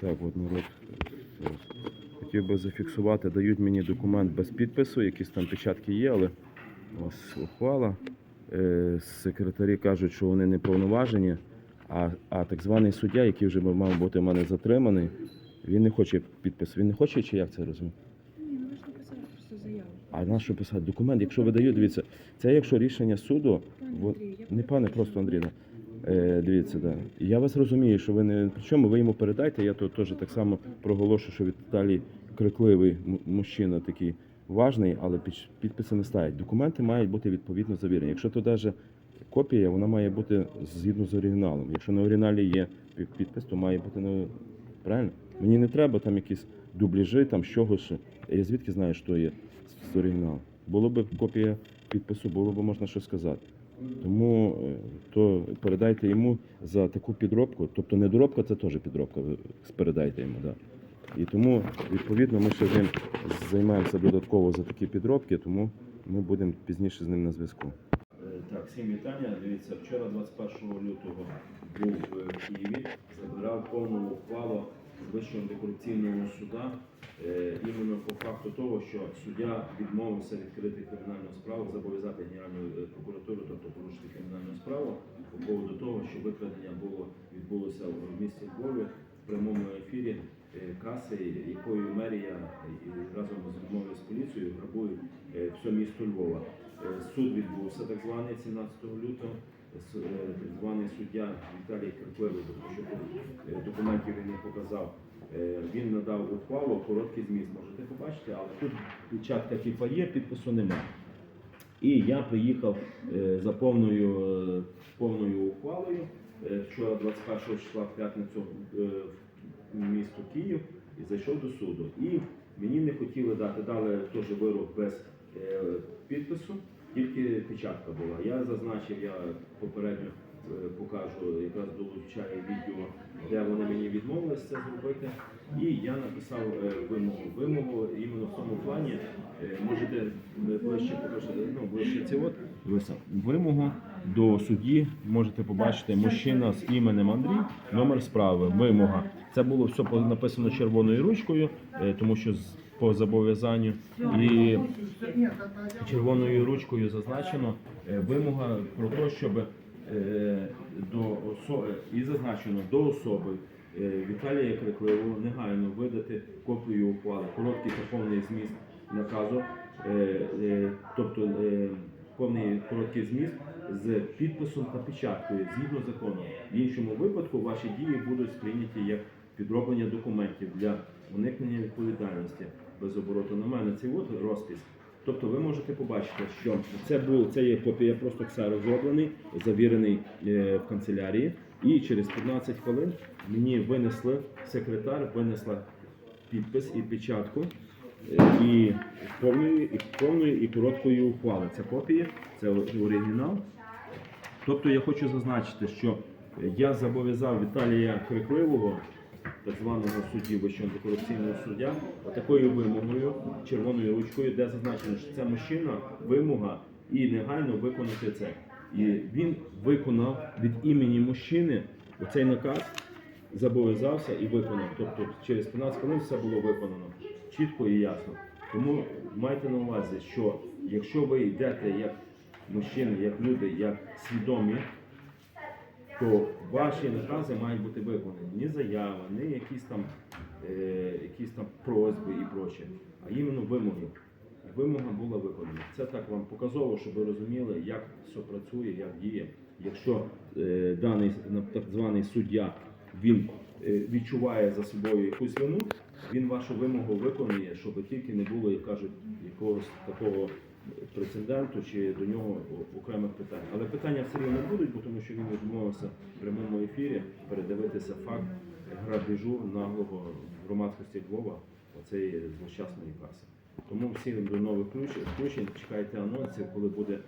Так, от народ. Хотів би зафіксувати, дають мені документ без підпису, якісь там печатки є, але ось ухвала. Е, Секретарі кажуть, що вони не повноважені, а, а так званий суддя, який вже мав бути в мене затриманий, він не хоче підпису. Він не хоче, чи як це розуміє? Ні, ну ви ж написали просто заяву. А на що писати? Документ, якщо видають, дивіться, це якщо рішення суду, Пане Андрію, я не пане, просто Андріна. Е, дивіться, да. Я вас розумію, що ви не при чому, ви йому передайте. Я тут теж так само проголошу, що Віталій крикливий мужчина такий важний, але під- підписи не ставить. Документи мають бути відповідно завірені. Якщо то навіть копія, вона має бути згідно з оригіналом. Якщо на оригіналі є підпис, то має бути на правильно. Мені не треба там якісь дубляжі, там чогось. Я звідки знаю, що є з оригіналу. Було б копія підпису, було б можна щось сказати. Тому е, то передайте йому за таку підробку, тобто не доробка, це теж підробка. Передайте йому, да. І тому, відповідно, ми ще з ним займаємося додатково за такі підробки, тому ми будемо пізніше з ним на зв'язку. Так, всім вітання. Дивіться, вчора, 21 лютого, був в Києві, забирав повну ухвалу Вищого антикорупційного суда е, іменно по факту того, що суддя відмовився відкрити кримінальну справу, зобов'язати Генеральну е, прокуратуру, тобто порушити кримінальну справу по поводу того, що викрадення було відбулося в місті Львові в прямому ефірі е, каси, якою мерія разом з мовою з поліцією грабують все місто Львова. Суд відбувся так званий 17 лютого. Е, званий суддя Віталій тому що е, документів він не показав. Е, Він надав ухвалу, короткий зміст можете побачити, але тут печатка типа є, підпису немає. І я приїхав за повною, повною ухвалою вчора, 21 числа в п'ятницю в місто Київ і зайшов до суду. І мені не хотіли дати, дали теж вирок без підпису, тільки печатка була. Я зазначив, я попередньо покажу, якраз долучаю відео, де вони мені відмовилися це зробити. І я написав е, вимогу. Вимогу іменно в цьому плані е, можете е, ближче покажете, ну, ближче ці от. Вимогу до судді можете побачити мужчина з іменем Андрій, номер справи, вимога. Це було все написано червоною ручкою, е, тому що по зобов'язанню і червоною ручкою зазначено е, вимога про те, щоб е, до особи і зазначено до особи е, Віталія Крикливого негайно видати копію ухвали, короткий та повний зміст наказу, е, е, тобто е, повний короткий зміст з підписом та печаткою згідно закону. В іншому випадку ваші дії будуть сприйняті як підроблення документів для уникнення відповідальності без обороту на мене. Цей от розпис. Тобто ви можете побачити, що це був це є копія, просто ксерокс зроблений, завірений е, в канцелярії. І через 15 хвилин мені винесли секретар, винесла підпис і печатку е, і повної, і повної і короткої ухвали. Це копія, це оригінал. Тобто я хочу зазначити, що я зобов'язав Віталія Крикливого, так званого судді Вищого антикорупційного суддя, такою вимогою, червоною ручкою, де зазначено, що це мужчина, вимога і негайно виконати це. І він виконав від імені мужчини оцей наказ, зобов'язався і виконав. Тобто через 15 хвилин все було виконано чітко і ясно. Тому майте на увазі, що якщо ви йдете як мужчини, як люди, як свідомі, то ваші накази мають бути виконані. Ні заява, ні якісь там, е, якісь там просьби і проче, а іменно вимоги. Вимога була виконана. Це так вам показово, щоб ви розуміли, як все працює, як діє. Якщо е, даний так званий суддя він е, відчуває за собою якусь вину, він вашу вимогу виконує, щоб тільки не було, як кажуть, якогось такого прецеденту чи до нього окремих питань. Але питання все рівно будуть, бо тому що він відмовився в прямому ефірі передивитися факт грабежу наглого громадськості Львова оцеї злощасної каси. Тому всім до нових включень чекайте анонсів, коли буде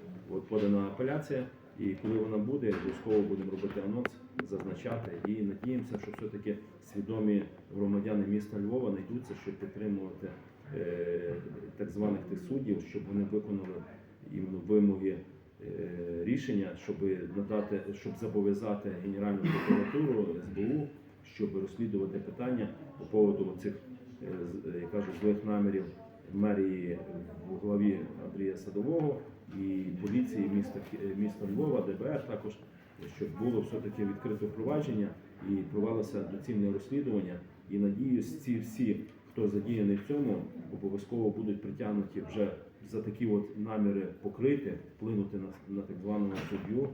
подана апеляція, і коли вона буде, обов'язково будемо робити анонс, зазначати. І надіємося, що все-таки свідомі громадяни міста Львова знайдуться, щоб підтримувати е, так званих тих суддів, щоб вони виконали іменно вимоги е, рішення, щоб надати, щоб зобов'язати Генеральну прокуратуру СБУ, щоб розслідувати питання по поводу цих, е, я кажу, злих намірів мерії в главі Андрія Садового і поліції міста міста Львова, ДБР також, щоб було все-таки відкрите впровадження і провелося доцільне розслідування. І надіюсь, ці всі, хто задіяний в цьому, обов'язково будуть притягнуті вже за такі от наміри покрити, вплинути на, на так званого суддю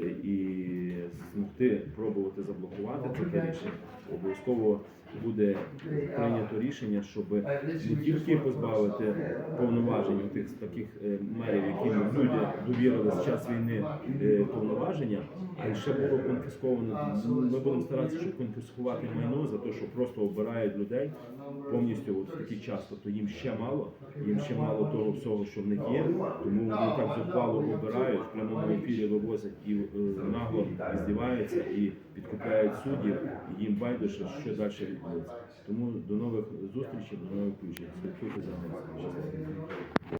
е, і змогти пробувати заблокувати таке рішення. Обов'язково буде прийнято рішення, щоб не тільки позбавити повноважень тих таких е, мерів, яким люди довірили з час війни е, повноваження, а ще було конфісковано. Ми будемо старатися, щоб конфіскувати майно за те, що просто обирають людей повністю от в такий час. Тобто їм ще мало, їм ще мало того всього, що в них є. Тому вони так зухвало обирають, в прямому ефірі вивозять і е, нагло здіваються і підкупляють суддів, і їм байдуже, що далі тому до нових зустрічей, до нових включень. Слідкуйте за.